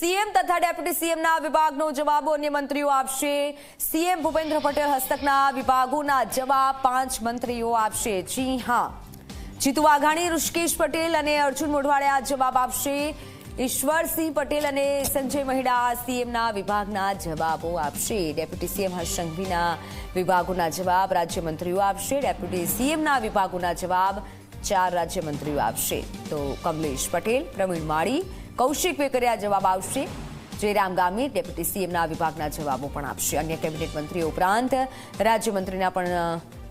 CM તથા deputy સીએમના વિભાગનો જવાબો અન્ય મંત્રીઓ આપશે. સીએમ ભૂપેન્દ્ર પટેલ હસ્તકના વિભાગોના જવાબ પાંચ મંત્રીઓ આપશે. જી હા. જીતુ વાઘાણી, ઋષિકેશ પટેલ અને અર્જુન મોઢવાડિયા જવાબ આપશે. ઈશ્વરસિંહ પટેલ અને સંજય મહિડા સીએમના વિભાગના જવાબો આપશે. ડેપ્યુટી સીએમ હર્ષ સંઘવીના વિભાગોના જવાબ રાજ્યમંત્રીઓ આપશે. ડેપ્યુટી સીએમના વિભાગોના જવાબ ચાર રાજ્યમંત્રીઓ આપશે. તો કમલેશ પટેલ, પ્રવીણ માળી કૌશિક વેકરિયા જવાબ આપશે જયરામ ગામી ડેપ્યુટી સીએમના વિભાગના જવાબો પણ આપશે. અન્ય કેબિનેટ મંત્રીઓ ઉપરાંત રાજ્યમંત્રીના પણ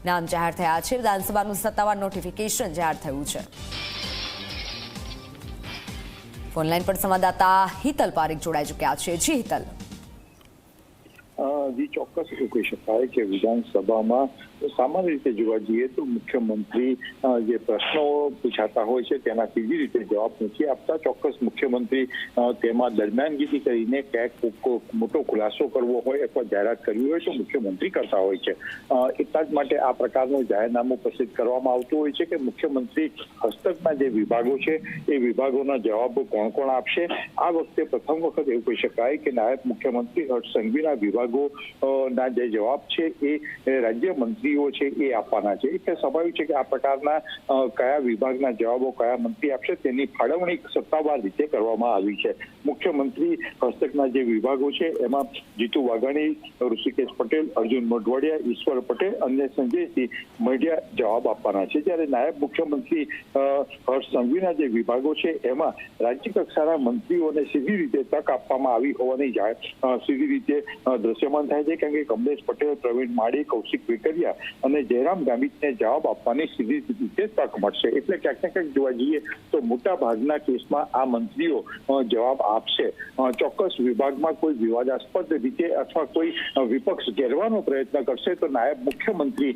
નામ જાહેર થયા છે. વિધાનસભાનું સત્તાવાર નોટિફિકેશન જાહેર થયું છે. ફોનલાઈન પર સંવાદદાતા હિતલ પારેખ જોડાઈ ચૂક્યા છે. જી હિતલ. અ, જી ચોક્કસ એવું કહી શકાય કે વિધાનસભામાં સામાન્ય રીતે જોવા જઈએ તો મુખ્યમંત્રી જે પ્રશ્નો પૂછાતા હોય છે તેના સીધી રીતે જવાબ નથી આપતા? ચોક્કસ મુખ્યમંત્રી તેમાં દરમિયાનગીરી કરીને ક્યાંક મોટો ખુલાસો કરવો હોય અથવા જાહેરાત કરવી હોય તો મુખ્યમંત્રી કરતા હોય છે. એટલા જ માટે આ પ્રકારનું જાહેરનામું પ્રસિદ્ધ કરવામાં આવતું હોય છે કે મુખ્યમંત્રી હસ્તકના જે વિભાગો છે એ વિભાગોના જવાબો કોણ કોણ આપશે? આ વખતે પ્રથમ વખત એવું કહી શકાય કે નાયબ મુખ્યમંત્રી હર્ષ સંઘવીના વિભાગો ના જે જવાબ છે એ રાજ્ય મંત્રીઓ છે એ આપવાના છે. એટલે સ્વાભાવિક છે કે આ પ્રકારના કયા વિભાગના જવાબો કયા મંત્રી આપશે તેની ફાળવણી સત્તાવાર રીતે કરવામાં આવી છે. મુખ્યમંત્રી હસ્તકના જે વિભાગો છે એમાં જીતુ વાઘાણી ઋષિકેશ પટેલ અર્જુન મોઢવાડિયા ઈશ્વર પટેલ અને સંજયસિંહ મઢિયા જવાબ આપવાના છે. જ્યારે નાયબ મુખ્યમંત્રી હર્ષ સંઘવીના જે વિભાગો છે એમાં રાજ્ય કક્ષાના મંત્રીઓને સીધી રીતે તક આપવામાં આવી હોવાની સીધી રીતે અ, દ્રશ્યમાન થાય છે કારણ કે કમલેશ પટેલ, પ્રવીણ માળી, કૌશિક વેકરિયા અને જયરામ ગામિતને જવાબ આપવાની સીધી રીતે તક મળશે. એટલે ક્યાંક ને ક્યાંક જોવા જઈએ તો મોટા ભાગના કેસમાં આ મંત્રીઓ જવાબ આપશે. ચોક્કસ વિભાગમાં કોઈ વિવાદાસ્પદ રીતે અથવા કોઈ વિપક્ષ ઘેરવાનો પ્રયત્ન કરશે તો નાયબ મુખ્યમંત્રી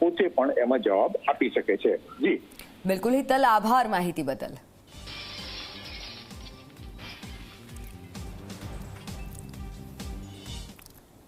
પોતે પણ એમાં જવાબ આપી શકે છે. જી. બિલકુલ હિતલ, આભાર માહિતી બદલ.